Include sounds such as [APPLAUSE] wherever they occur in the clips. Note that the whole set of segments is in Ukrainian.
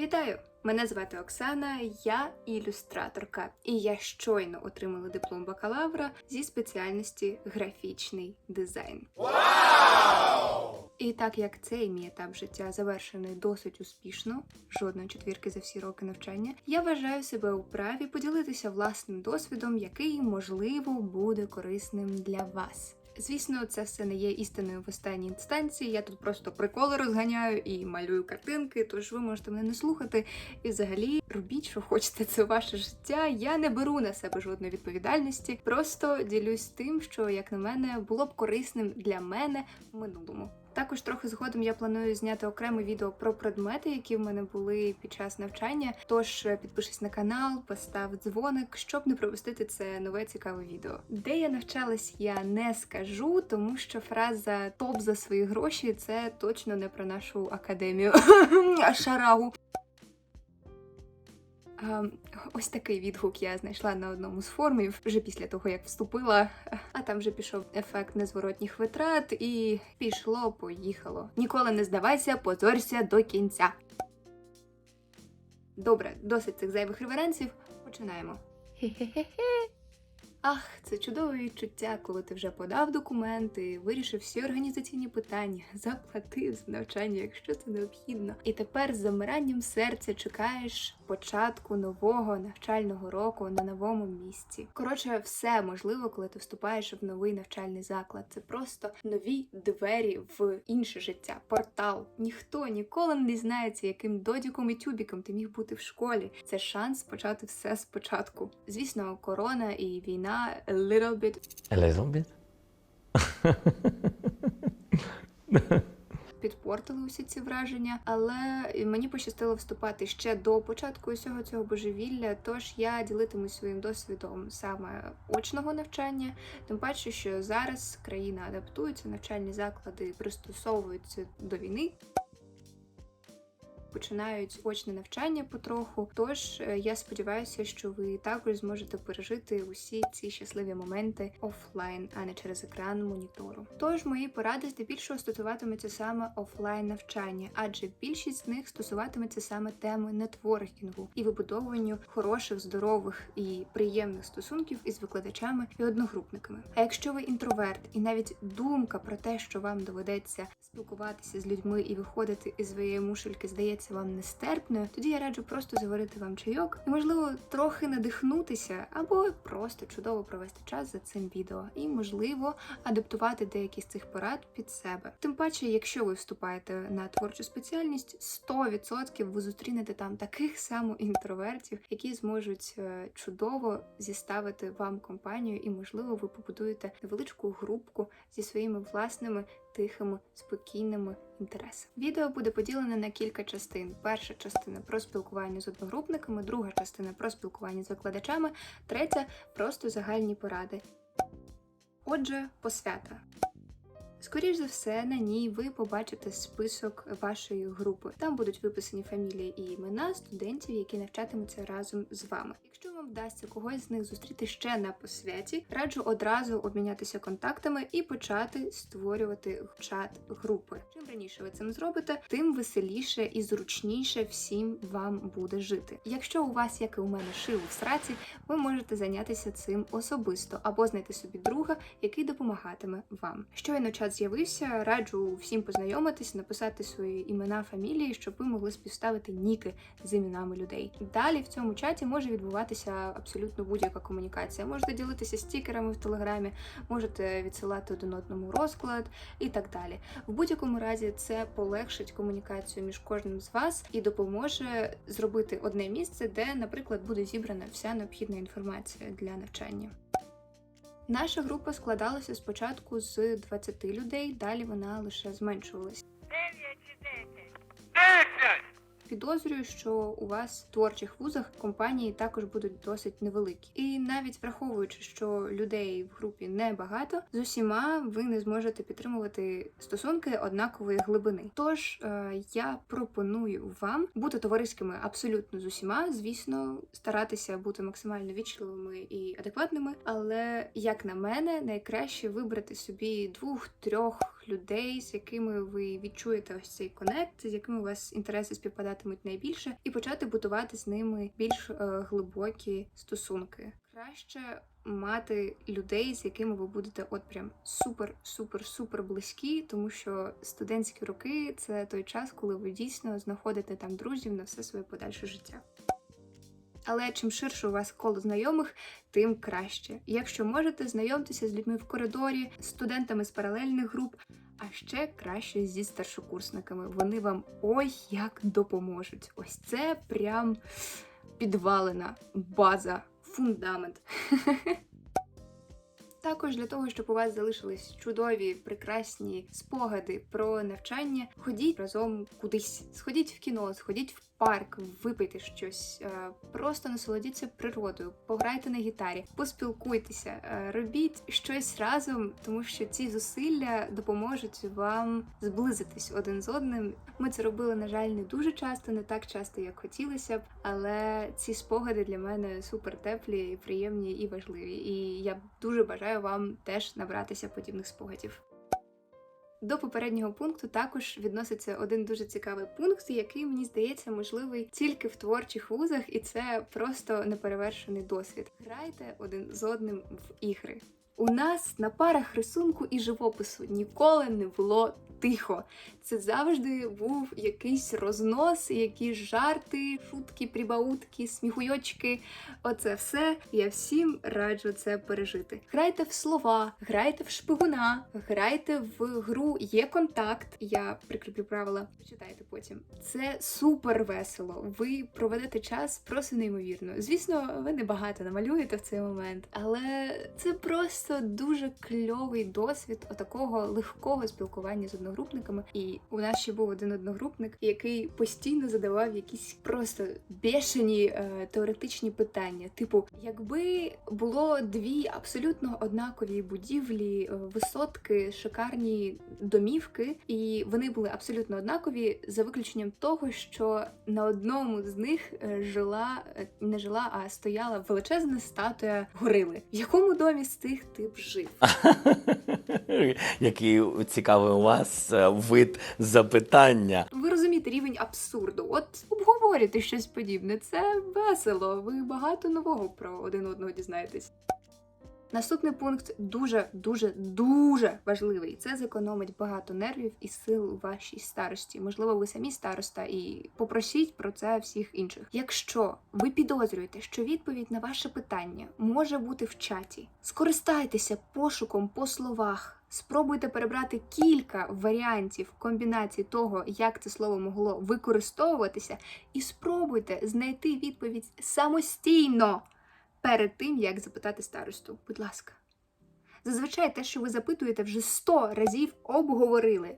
Вітаю! Мене звати Оксана, я ілюстраторка, і я щойно отримала диплом бакалавра зі спеціальності графічний дизайн. І так як цей мій етап життя завершений досить успішно, жодної четвірки за всі роки навчання, я вважаю себе у праві поділитися власним досвідом, який можливо буде корисним для вас. Звісно, це все не є істиною в останній інстанції. Я тут просто приколи розганяю і малюю картинки, тож ви можете мене не слухати. І взагалі робіть, що хочете, це ваше життя. Я не беру на себе жодної відповідальності. Просто ділюсь тим, що, як на мене, було б корисним для мене в минулому. Також трохи згодом я планую зняти окреме відео про предмети, які в мене були під час навчання. Тож е, підпишись на канал, постав дзвоник, щоб не пропустити це нове цікаве відео. Де я навчалась, я не скажу, тому що фраза топ за свої гроші це точно не про нашу академію. [LAUGHS] Шарагу. Ось такий відгук я знайшла на одному з форумів вже після того, як вступила. А там вже пішов ефект незворотніх витрат, і пішло, поїхало. Ніколи не здавайся, позорся до кінця. Добре, досить цих зайвих реверансів. Починаємо. Хе-хе-хе. Ах, це чудове відчуття, коли ти вже подав документи, вирішив всі організаційні питання, заплатив за навчання, якщо це необхідно. І тепер з замиранням серця чекаєш початку нового навчального року на новому місці. Коротше, все можливо, коли ти вступаєш в новий навчальний заклад. Це просто нові двері в інше життя, портал. Ніхто ніколи не дізнається, яким додіком і тюбіком ти міг бути в школі. Це шанс почати все спочатку. Звісно, корона і війна a little bit A little bit? [LAUGHS] підпортили усі ці враження, але мені пощастило вступати ще до початку усього цього божевілля. Тож я ділитимусь своїм досвідом саме очного навчання, тим паче, що зараз країна адаптується, навчальні заклади пристосовуються до війни. Починають очне навчання потроху. Тож е, я сподіваюся, що ви також зможете пережити усі ці щасливі моменти офлайн, а не через екран монітору. Тож мої поради здебільшого стосуватимуться саме офлайн навчання, адже більшість з них стосуватиметься саме теми нетворкінгу і вибудовуванню хороших, здорових і приємних стосунків із викладачами і одногрупниками. А якщо ви інтроверт, і навіть думка про те, що вам доведеться спілкуватися з людьми і виходити із своєї мушельки, здається вам нестерпною, тоді я раджу просто заварити вам чайок і, можливо, трохи надихнутися або просто чудово провести час за цим відео, і, можливо, адаптувати деякі з цих порад під себе. Тим паче, якщо ви вступаєте на творчу спеціальність, 100% ви зустрінете там таких само інтровертів, які зможуть е, чудово зіставити вам компанію, і, можливо, ви побудуєте невеличку групку зі своїми власними тихими, спокійними інтересами. Відео буде поділене на кілька частин. Перша частина про спілкування з одногрупниками, друга частина про спілкування з викладачами, третя просто загальні поради. Отже, посвята. Скоріш за все, на ній ви побачите список вашої групи. Там будуть виписані фамілії і імена студентів, які навчатимуться разом з вами. Якщо вам вдасться когось з них зустріти ще на посвяті, раджу одразу обмінятися контактами і почати створювати чат групи. Чим раніше ви цим зробите, тим веселіше і зручніше всім вам буде жити. Якщо у вас, як і у мене, шило в сраці, ви можете зайнятися цим особисто або знайти собі друга, який допомагатиме вам. Щойно чат з'явився, раджу всім познайомитись, написати свої імена, фамілії, щоб ви могли співставити ніки з іменами людей. Далі в цьому чаті може відбуватися абсолютно будь-яка комунікація. Можете ділитися стікерами в телеграмі, можете відсилати один одному розклад і так далі. В будь-якому разі це полегшить комунікацію між кожним з вас і допоможе зробити одне місце, де, наприклад, буде зібрана вся необхідна інформація для навчання. Наша група складалася спочатку з 20 людей, далі вона лише зменшувалася. Підозрюю, що у вас в творчих вузах компанії також будуть досить невеликі. І навіть враховуючи, що людей в групі небагато, з усіма ви не зможете підтримувати стосунки однакової глибини. Тож е, я пропоную вам бути товариськими абсолютно з усіма, звісно, старатися бути максимально вічливими і адекватними. Але як на мене, найкраще вибрати собі двох-трьох людей, з якими ви відчуєте ось цей конект, з якими у вас інтереси співпадатимуть найбільше, і почати будувати з ними більш е, глибокі стосунки. Краще мати людей, з якими ви будете от прям супер, супер, супер близькі, тому що студентські роки це той час, коли ви дійсно знаходите там друзів на все своє подальше життя. Але чим ширше у вас коло знайомих, тим краще. Якщо можете, знайомтеся з людьми в коридорі, студентами з паралельних груп, а ще краще зі старшокурсниками. Вони вам ой як допоможуть. Ось це прям підвалена база, фундамент. [LAUGHS] Також для того, щоб у вас залишились чудові, прекрасні спогади про навчання, ходіть разом кудись, сходіть в кіно, сходіть в парк, випийте щось, е, просто насолодіться природою, пограйте на гітарі, поспілкуйтеся, е, робіть щось разом, тому що ці зусилля допоможуть вам зблизитись один з одним. Ми це робили, на жаль, не дуже часто, не так часто, як хотілося б, але ці спогади для мене супер теплі, приємні і важливі. І я дуже бажаю вам теж набратися подібних спогадів. До попереднього пункту також відноситься один дуже цікавий пункт, який мені здається можливий тільки в творчих вузах, і це просто неперевершений досвід. Грайте один з одним в ігри. У нас на парах рисунку і живопису ніколи не було тихо. Це завжди був якийсь рознос, якісь жарти, шутки, прибаутки, сміхуйочки. Оце все. Я всім раджу це пережити. Грайте в слова, грайте в шпигуна, грайте в гру Є контакт. Я прикріплю правила, почитайте потім. Це супер весело. Ви проведете час просто неймовірно. Звісно, ви не багато намалюєте в цей момент, але це просто дуже кльовий досвід отакого легкого спілкування з одногрупниками. І у нас ще був один одногрупник, який постійно задавав якісь просто бешені е, теоретичні питання. Типу, якби було дві абсолютно однакові будівлі, е, висотки, шикарні домівки, і вони були абсолютно однакові, за виключенням того, що на одному з них е, жила е, не жила, а стояла величезна статуя горили. В якому домі з тих ти б жив? [LAUGHS] Який цікавий у вас е, вид запитання. Ви розумієте рівень абсурду. От обговорюйте щось подібне. Це весело. Ви багато нового про один одного дізнаєтесь. Наступний пункт дуже, дуже, важливий. Це зекономить багато нервів і сил у вашій старості. Можливо, ви самі староста, і попросіть про це всіх інших. Якщо ви підозрюєте, що відповідь на ваше питання може бути в чаті, скористайтеся пошуком по словах. Спробуйте перебрати кілька варіантів комбінацій того, як це слово могло використовуватися, і спробуйте знайти відповідь самостійно перед тим, як запитати старосту. Будь ласка. Зазвичай те, що ви запитуєте, вже 100 разів обговорили.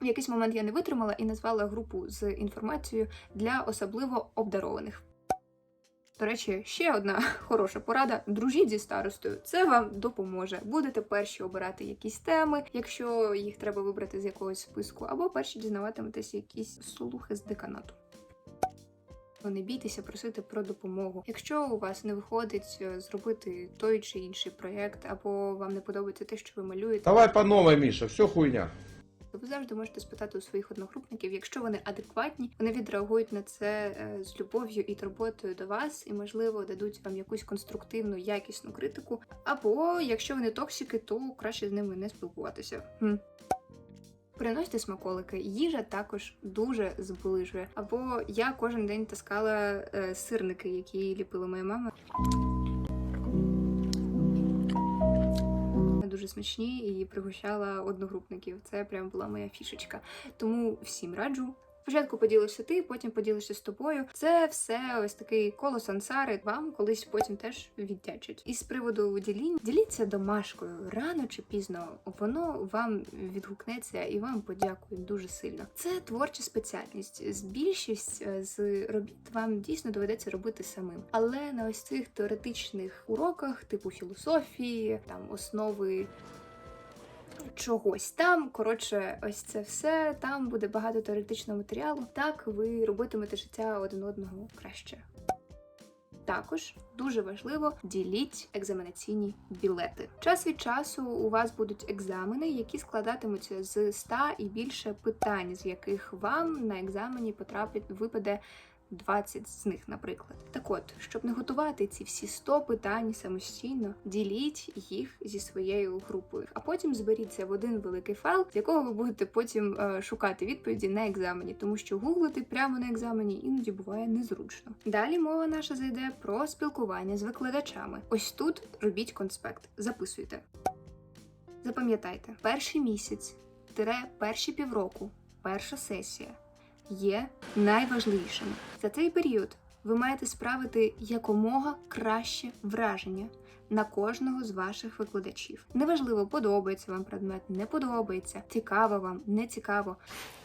В якийсь момент я не витримала і назвала групу з інформацією для особливо обдарованих. До речі, ще одна [LAUGHS] хороша порада: дружіть зі старостою. Це вам допоможе. Будете перші обирати якісь теми, якщо їх треба вибрати з якогось списку, або перші дізнаватиметеся якісь слухи з деканату. Не бійтеся просити про допомогу. Якщо у вас не виходить е, зробити той чи інший проєкт, або вам не подобається те, що ви малюєте, Давай по новой, Миша, все хуйня. то ви завжди можете спитати у своїх одногрупників. Якщо вони адекватні, вони відреагують на це е, з любов'ю і турботою до вас, і можливо дадуть вам якусь конструктивну, якісну критику. Або якщо вони токсики, то краще з ними не спілкуватися. Хм. Приносьте смаколики, їжа також дуже зближує. Або я кожен день таскала е, сирники, які ліпила моя мама. Дуже смачні і пригощала одногрупників. Це прям була моя фішечка. Тому всім раджу. Спочатку поділишся ти, потім поділишся з тобою. Це все ось такий коло сансари. Вам колись потім теж віддячать. І з приводу ділінь, діліться домашкою рано чи пізно. Воно вам відгукнеться і вам подякують дуже сильно. Це творча спеціальність. З більшість е, з робіт вам дійсно доведеться робити самим. Але на ось цих теоретичних уроках, типу філософії, там основи чогось там. Коротше, ось це все. Там буде багато теоретичного матеріалу. Так ви робитимете життя один одного краще. Також дуже важливо діліть екзаменаційні білети. Час від часу у вас будуть екзамени, які складатимуться з 100 і більше питань, з яких вам на екзамені потрапить випаде 20 з них, наприклад. Так от, щоб не готувати ці всі 100 питань самостійно, діліть їх зі своєю групою, а потім зберіться в один великий файл, з якого ви будете потім е, шукати відповіді на екзамені, тому що гуглити прямо на екзамені іноді буває незручно. Далі мова наша зайде про спілкування з викладачами. Ось тут робіть конспект, записуйте. Запам'ятайте, перший місяць тире перші півроку, перша сесія є найважливішими. За цей період ви маєте справити якомога краще враження на кожного з ваших викладачів. Неважливо, подобається вам предмет, не подобається, цікаво вам, не цікаво.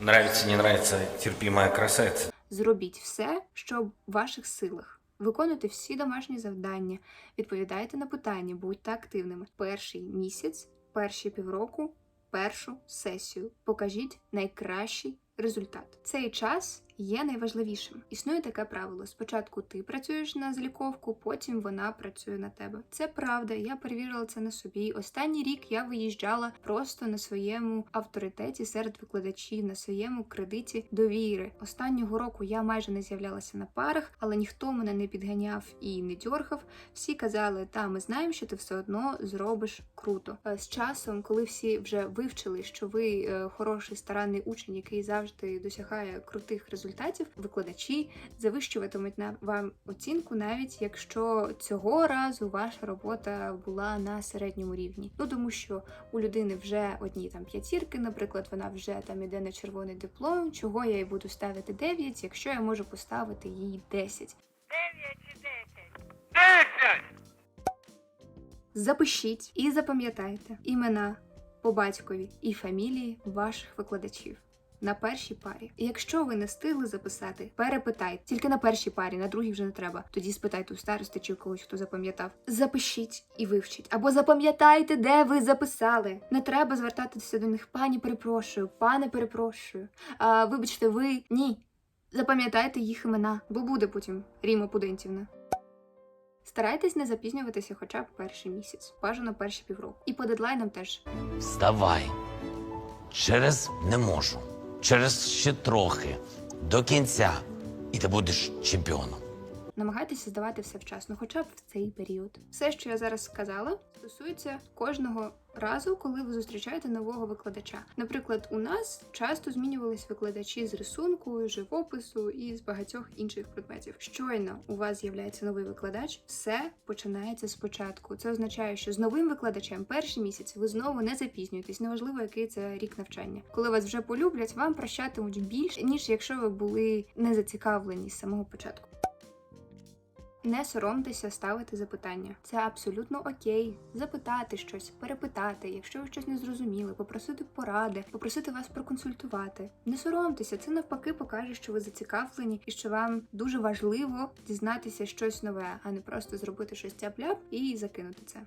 Нравится, не нравится, терпимая красавица. Зробіть все, що в ваших силах. Виконуйте всі домашні завдання, відповідайте на питання, будьте активними. Перший місяць, перші півроку, першу сесію. Покажіть найкращий результат. Цей час є найважливішим. Існує таке правило: спочатку ти працюєш на заліковку, потім вона працює на тебе. Це правда, я перевірила це на собі. Останній рік я виїжджала просто на своєму авторитеті серед викладачів, на своєму кредиті довіри. Останнього року я майже не з'являлася на парах, але ніхто мене не підганяв і не дьоргав. Всі казали, та ми знаємо, що ти все одно зробиш круто. Е, З часом, коли всі вже вивчили, що ви е, хороший старанний учень, який завжди досягає крутих результатів, викладачі завищуватимуть на вам оцінку, навіть якщо цього разу ваша робота була на середньому рівні. Ну тому що у людини вже одні там п'ятірки, наприклад, вона вже там іде на червоний диплом. Чого я їй буду ставити 9, якщо я можу поставити їй 10? Запишіть і запам'ятайте імена по батькові і фамілії ваших викладачів. На першій парі. І якщо ви не встигли записати, перепитайте. Тільки на першій парі, на другій вже не треба. Тоді спитайте у старости чи у когось, хто запам'ятав. Запишіть і вивчіть. Або запам'ятайте, де ви записали. Не треба звертатися до них. Пані, перепрошую, пане перепрошую. А, вибачте, ви ні. Запам'ятайте їх імена, бо буде потім Ріма Пудентівна. Старайтесь не запізнюватися хоча б перший місяць, бажано перші півроку. І по дедлайнам теж Вставай. Через не можу. Через ще трохи. До кінця. І ти будеш чемпіоном. Намагайтеся здавати все вчасно, хоча б в цей період. Все, що я зараз сказала, стосується кожного разу, коли ви зустрічаєте нового викладача. Наприклад, у нас часто змінювались викладачі з рисунку, живопису і з багатьох інших предметів. Щойно у вас з'являється новий викладач, все починається спочатку. Це означає, що з новим викладачем перший місяць ви знову не запізнюєтесь, неважливо, який це рік навчання. Коли вас вже полюблять, вам прощатимуть більше, ніж якщо ви були не зацікавлені з самого початку. Не соромтеся ставити запитання. Це абсолютно окей. Запитати щось, перепитати, якщо ви щось не зрозуміли, попросити поради, попросити вас проконсультувати. Не соромтеся, це навпаки покаже, що ви зацікавлені і що вам дуже важливо дізнатися щось нове, а не просто зробити щось тяп-ляп і закинути це.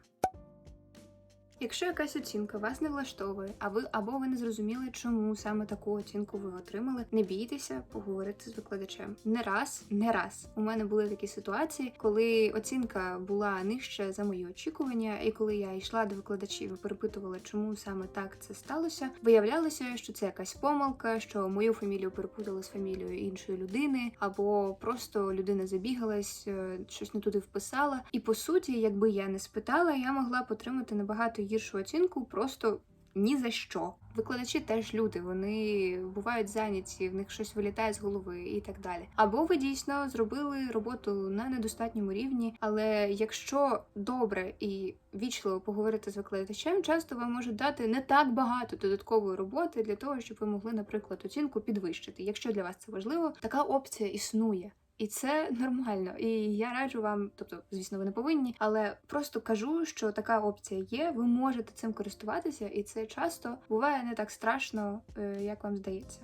Якщо якась оцінка вас не влаштовує, а ви або ви не зрозуміли, чому саме таку оцінку ви отримали, не бійтеся поговорити з викладачем. Не раз, не раз. У мене були такі ситуації, коли оцінка була нижча за мої очікування, і коли я йшла до викладачів і перепитувала, чому саме так це сталося, виявлялося, що це якась помилка, що мою фамілію перепутали з фамілією іншої людини, або просто людина забігалась, е, щось не туди вписала. І по суті, якби я не спитала, я могла б отримати набагато гіршу оцінку просто. Ні за що. Викладачі теж люди, вони бувають зайняті, в них щось вилітає з голови і так далі. Або ви дійсно зробили роботу на недостатньому рівні, але якщо добре і вічливо поговорити з викладачем, часто вам можуть дати не так багато додаткової роботи для того, щоб ви могли, наприклад, оцінку підвищити. Якщо для вас це важливо, така опція існує. І це нормально. І я раджу вам, тобто, звісно, ви не повинні, але просто кажу, що така опція є. Ви можете цим користуватися, і це часто буває не так страшно, е, як вам здається.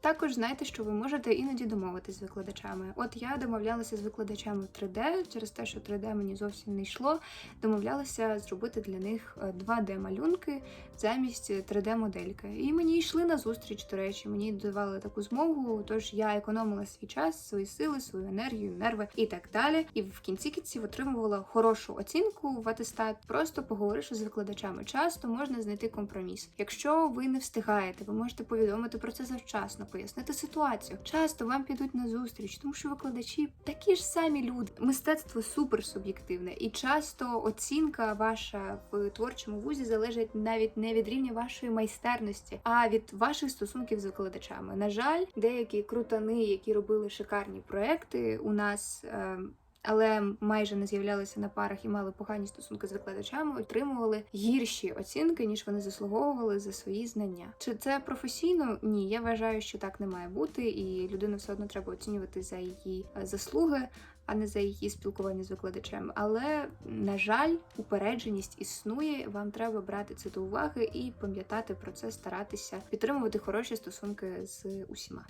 Також знайте, що ви можете іноді домовитись з викладачами. От я домовлялася з викладачами 3D через те, що 3D мені зовсім не йшло. Домовлялася зробити для них 2D малюнки замість 3D-модельки. І мені йшли на зустріч, до речі, мені давали таку змогу. Тож я економила свій час, свої сили, свою енергію, нерви і так далі. І в кінці кінців отримувала хорошу оцінку в атестат, просто поговоривши з викладачами. Часто можна знайти компроміс. Якщо ви не встигаєте, ви можете повідомити про це завчасно, пояснити ситуацію. Часто вам підуть на зустріч, тому що викладачі такі ж самі люди. Мистецтво супер суб'єктивне, і часто оцінка ваша в творчому вузі залежить навіть не від рівня вашої майстерності, а від ваших стосунків з викладачами. На жаль, деякі крутани, які робили шикарні проекти, у нас. Е, але майже не з'являлися на парах і мали погані стосунки з викладачами, отримували гірші оцінки, ніж вони заслуговували за свої знання. Чи це професійно? Ні, я вважаю, що так не має бути, і людину все одно треба оцінювати за її е, заслуги, а не за її спілкування з викладачем. Але на жаль, упередженість існує. Вам треба брати це до уваги і пам'ятати про це, старатися підтримувати хороші стосунки з усіма.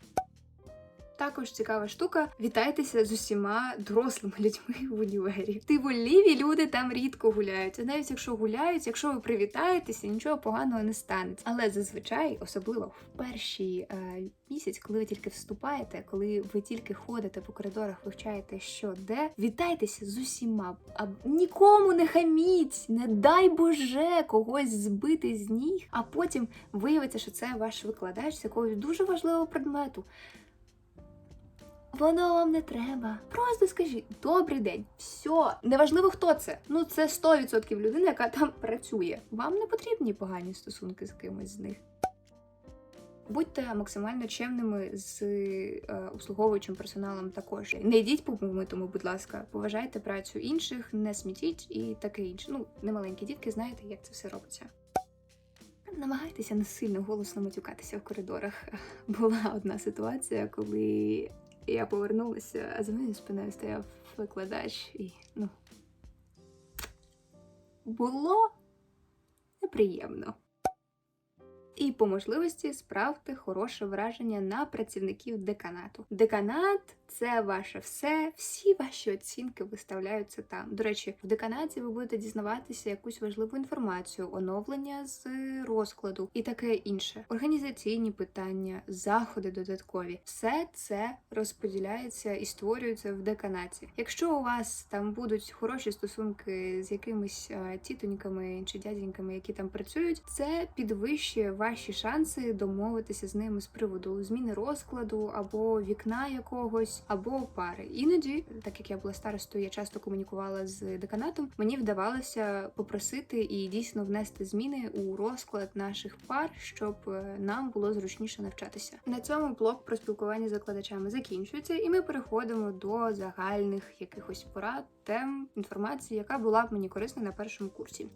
Також цікава штука. Вітайтеся з усіма дорослими людьми в універі. Тиволіві люди там рідко гуляють. Навіть якщо гуляють, якщо ви привітаєтеся, нічого поганого не станеться. Але зазвичай, особливо в перший е, місяць, коли ви тільки вступаєте, коли ви тільки ходите по коридорах, вивчаєте, що де, вітайтеся з усіма. А нікому не хаміть, не дай Боже когось збити з ніг, а потім виявиться, що це ваш викладач з якогось дуже важливого предмету. Воно вам не треба. Просто скажіть добрий день. Все, неважливо, хто це. Ну це 100% людина, яка там працює. Вам не потрібні погані стосунки з кимось з них. Будьте максимально чемними з е, обслуговуючим персоналом також. Не йдіть по помитому, будь ласка, поважайте працю інших, не смітіть і таке інше. Ну, не маленькі дітки, знаєте, як це все робиться. Намагайтеся не сильно голосно матюкатися в коридорах. [LAUGHS] Була одна ситуація, коли я повернулася, а за моєю спиною стояв викладач, і ну було неприємно. І по можливості справте хороше враження на працівників деканату. Деканат це ваше все, всі ваші оцінки виставляються там. До речі, в деканаті ви будете дізнаватися якусь важливу інформацію, оновлення з розкладу і таке інше. Організаційні питання, заходи додаткові. Все це розподіляється і створюється в деканаті. Якщо у вас там будуть хороші стосунки з якимись е, тітоньками чи дяденьками, які там працюють, це підвищує ваші шанси домовитися з ними з приводу зміни розкладу або вікна якогось, або пари. Іноді, так як я була старостою, я часто комунікувала з деканатом. Мені вдавалося попросити і дійсно внести зміни у розклад наших пар, щоб е, нам було зручніше навчатися. На цьому блок про спілкування з викладачами закінчується, і ми переходимо до загальних якихось порад, тем інформації, яка була б мені корисна на першому курсі.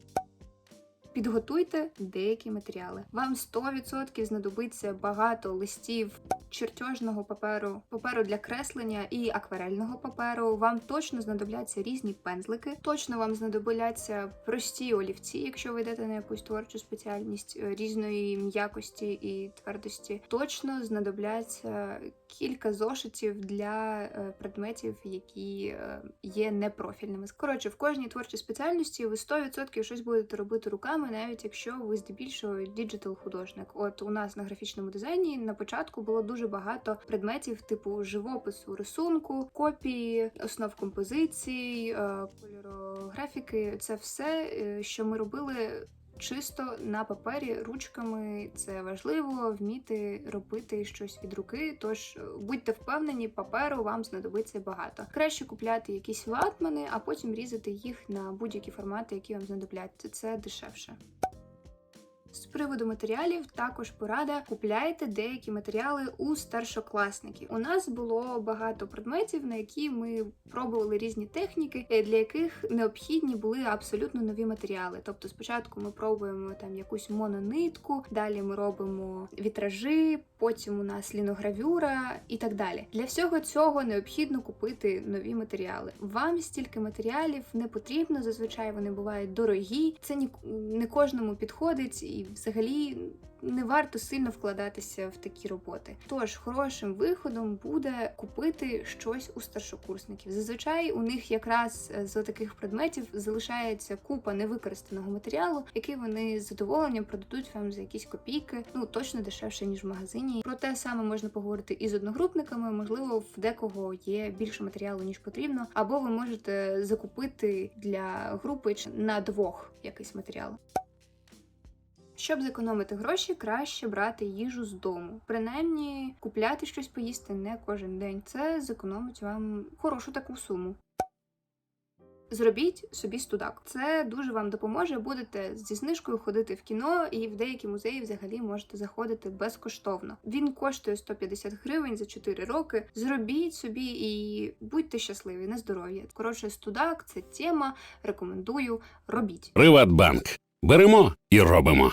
Підготуйте деякі матеріали. Вам 100% знадобиться багато листів чертежного паперу, паперу для креслення і акварельного паперу. Вам точно знадобляться різні пензлики. Точно вам знадобляться прості олівці, якщо ви йдете на якусь творчу спеціальність е, різної м'якості і твердості. Точно знадобляться кілька зошитів для е, предметів, які е, є непрофільними. Коротше, в кожній творчій спеціальності ви 100% щось будете робити руками, навіть якщо ви здебільшого діджитал художник. От у нас на графічному дизайні на початку було дуже багато предметів, типу живопису, рисунку, копії, основ композицій, е, кольорографіки. Це все, що ми робили. Чисто на папері ручками це важливо вміти робити щось від руки. Тож е, будьте впевнені, паперу вам знадобиться багато. Краще купляти якісь ватмани, а потім різати їх на будь-які формати, які вам знадобляться. Це дешевше. З приводу матеріалів також порада купляйте деякі матеріали у старшокласників. У нас було багато предметів, на які ми пробували різні техніки, е, для яких необхідні були абсолютно нові матеріали. Тобто, спочатку ми пробуємо там якусь мононитку, далі ми робимо вітражі, потім у нас ліногравюра і так далі. Для всього цього необхідно купити нові матеріали. Вам стільки матеріалів не потрібно. Зазвичай вони бувають дорогі. Це не кожному підходить, і взагалі не варто сильно вкладатися в такі роботи. Тож хорошим виходом буде купити щось у старшокурсників. Зазвичай у них якраз е, з таких предметів залишається купа невикористаного матеріалу, який вони з задоволенням продадуть вам за якісь копійки, ну точно дешевше ніж в магазині. Про те саме можна поговорити і з одногрупниками. Можливо, в декого є більше матеріалу ніж потрібно, або ви можете закупити для групи на двох якийсь матеріал. Щоб зекономити гроші, краще брати їжу з дому. Принаймні, купляти щось поїсти не кожен день. Це зекономить вам хорошу таку суму. Зробіть собі студак. Це дуже вам допоможе. Будете зі знижкою ходити в кіно, і в деякі музеї взагалі можете заходити безкоштовно. Він коштує 150 гривень за 4 роки. Зробіть собі і будьте щасливі на здоров'я. Коротше, студак це тема. Рекомендую. Робіть. Приватбанк. Беремо і робимо.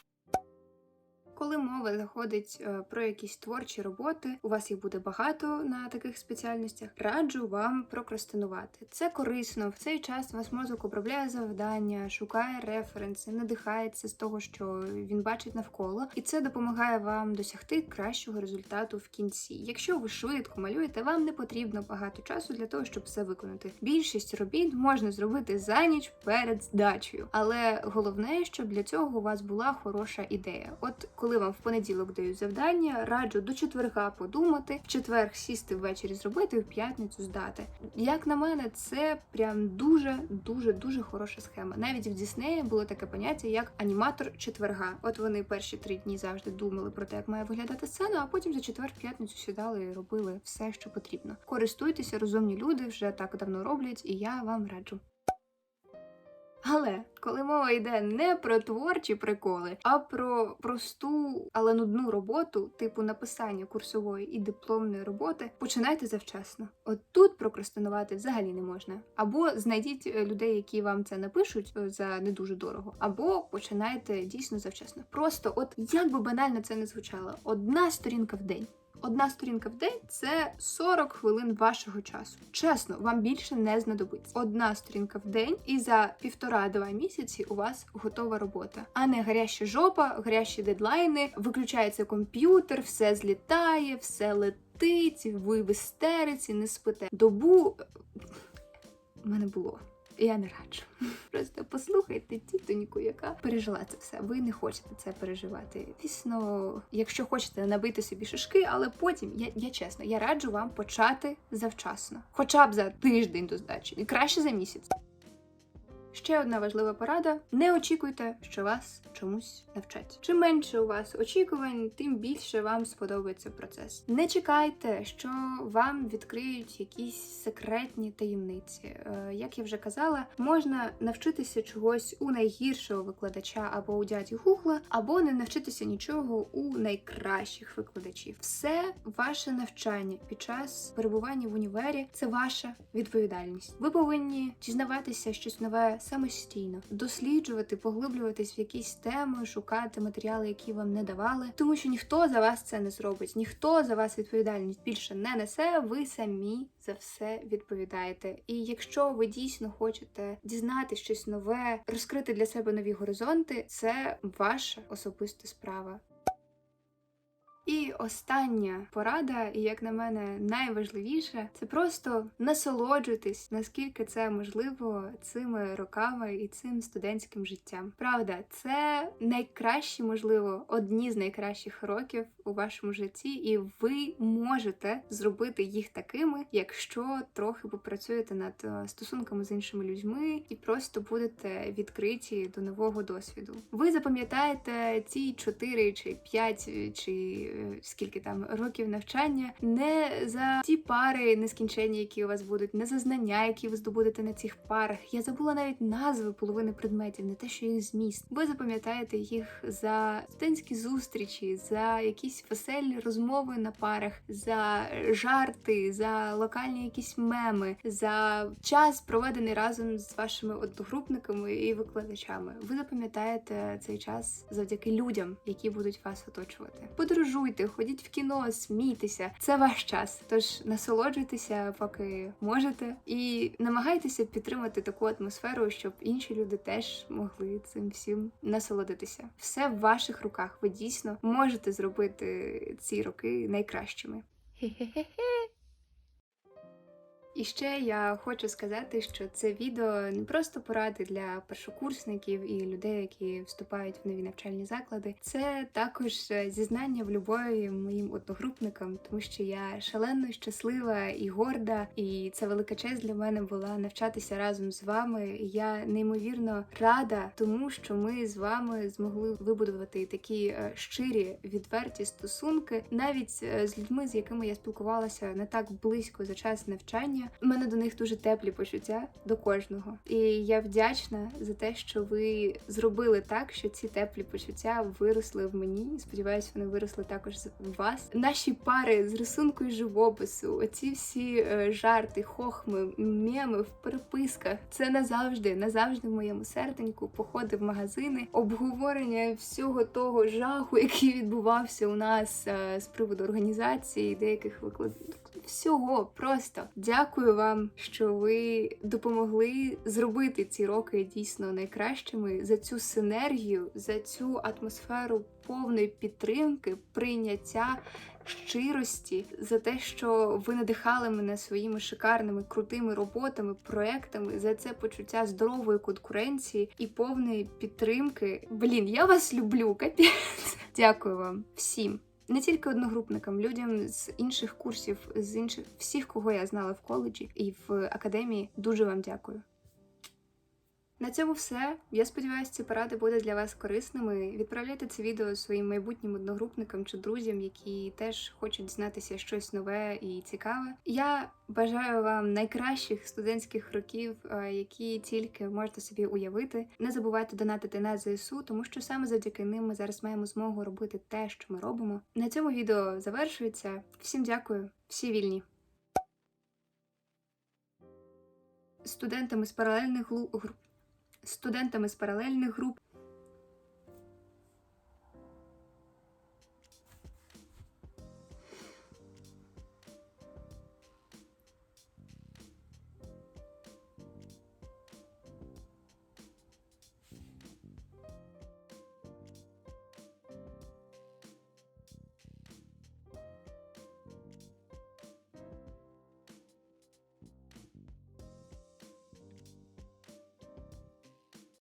Коли мова заходить е, про якісь творчі роботи, у вас їх буде багато на таких спеціальностях. Раджу вам прокрастинувати. Це корисно. В цей час ваш мозок обробляє завдання, шукає референси, надихається з того, що він бачить навколо, і це допомагає вам досягти кращого результату в кінці. Якщо ви швидко малюєте, вам не потрібно багато часу для того, щоб все виконати. Більшість робіт можна зробити за ніч перед здачею, але головне, щоб для цього у вас була хороша ідея. От коли вам в понеділок дають завдання, раджу до четверга подумати, в четвер сісти ввечері зробити, в п'ятницю здати. Як на мене, це прям дуже дуже дуже хороша схема. Навіть в Діснеї було таке поняття як аніматор четверга. От вони перші три дні завжди думали про те, як має виглядати сцена, а потім за четвер п'ятницю сідали і робили все, що потрібно. Користуйтеся, розумні люди вже так давно роблять, і я вам раджу. Але коли мова йде не про творчі приколи, а про просту, але нудну роботу, типу написання курсової і дипломної роботи, починайте завчасно. От тут прокрастинувати взагалі не можна. Або знайдіть е, людей, які вам це напишуть е, за не дуже дорого, або починайте дійсно завчасно. Просто, от як би банально це не звучало, одна сторінка в день. Одна сторінка в день це 40 хвилин вашого часу. Чесно, вам більше не знадобиться. Одна сторінка в день, і за півтора-два місяці у вас готова робота, а не гаряча жопа, гарячі дедлайни, виключається комп'ютер, все злітає, все летить, ви в істериці, не спите. Добу в мене було. Я не раджу. [LAUGHS] Просто послухайте тітоньку, яка пережила це все. Ви не хочете це переживати. Дійсно, якщо хочете набити собі шишки, але потім я, я чесно, я раджу вам почати завчасно, хоча б за тиждень до здачі, і краще за місяць. Ще одна важлива порада: не очікуйте, що вас чомусь навчать. Чим менше у вас очікувань, тим більше вам сподобається процес. Не чекайте, що вам відкриють якісь секретні таємниці. Е, Як я вже казала, можна навчитися чогось у найгіршого викладача або у дяді Гугла, або не навчитися нічого у найкращих викладачів. Все ваше навчання під час перебування в універі це ваша відповідальність. Ви повинні дізнаватися щось нове самостійно, досліджувати, поглиблюватись в якісь теми, шукати матеріали, які вам не давали, тому що ніхто за вас це не зробить, ніхто за вас відповідальність більше не несе. Ви самі за все відповідаєте. І якщо ви дійсно хочете дізнати щось нове, розкрити для себе нові горизонти, це ваша особиста справа. І остання порада, і як на мене, найважливіше, це просто насолоджуйтесь, наскільки це можливо цими роками і цим студентським життям. Правда, це найкращі, можливо, одні з найкращих років у вашому житті, і ви можете зробити їх такими, якщо трохи попрацюєте над е, стосунками з іншими людьми і просто будете відкриті до нового досвіду. Ви запам'ятаєте ці 4 чи 5 чи скільки там років навчання не за ті пари нескінченні, які у вас будуть, не за знання, які ви здобудете на цих парах. Я забула навіть назви половини предметів, не те, що їх зміст. Ви запам'ятаєте їх за студентські зустрічі, за якісь веселі розмови на парах, за жарти, за локальні якісь меми, за час проведений разом з вашими одногрупниками і викладачами. Ви запам'ятаєте цей час завдяки людям, які будуть вас оточувати. Подорожуйте. Подорожуйте, ходіть в кіно, смійтеся. Це ваш час. Тож насолоджуйтеся, поки можете, і намагайтеся підтримати таку атмосферу, щоб інші люди теж могли цим всім насолодитися. Все в ваших руках. Ви дійсно можете зробити ці роки найкращими. Хе-хе-хе. І ще я хочу сказати, що це відео не просто поради для першокурсників і людей, які вступають в нові навчальні заклади. Це також е, зізнання в любові моїм одногрупникам, тому що я шалено щаслива і горда, і це велика честь для мене була навчатися разом з вами. Я неймовірно рада, тому що ми з вами змогли вибудувати такі е, щирі, відверті стосунки, навіть е, з людьми, з якими я спілкувалася не так близько за час навчання. У мене до них дуже теплі почуття до кожного. І я вдячна за те, що ви зробили так, що ці теплі почуття виросли в мені. Сподіваюсь, вони виросли також в вас. Наші пари з рисунку і живопису, оці всі е, жарти, хохми, меми в переписках. Це назавжди, назавжди в моєму серденьку. Походи в магазини, обговорення всього того жаху, який відбувався у нас е, з приводу організації деяких викладів. Всього просто дякую вам, що ви допомогли зробити ці роки дійсно найкращими за цю синергію, за цю атмосферу повної підтримки, прийняття. Щирості за те, що ви надихали мене своїми шикарними крутими роботами, проектами, за це почуття здорової конкуренції і повної підтримки. Блін, я вас люблю, капець. Дякую вам всім. Не тільки одногрупникам, людям з інших курсів, з інших всіх, кого я знала в коледжі і в академії. Дуже вам дякую. На цьому все. Я сподіваюся, ці поради будуть для вас корисними. Відправляйте це відео своїм майбутнім одногрупникам чи друзям, які теж хочуть дізнатися щось нове і цікаве. Я бажаю вам найкращих студентських років, е, які тільки можете собі уявити. Не забувайте донатити на ЗСУ, тому що саме завдяки ним ми зараз маємо змогу робити те, що ми робимо. На цьому відео завершується. Всім дякую, всі вільні. Студентами з паралельних груп студентами з паралельних груп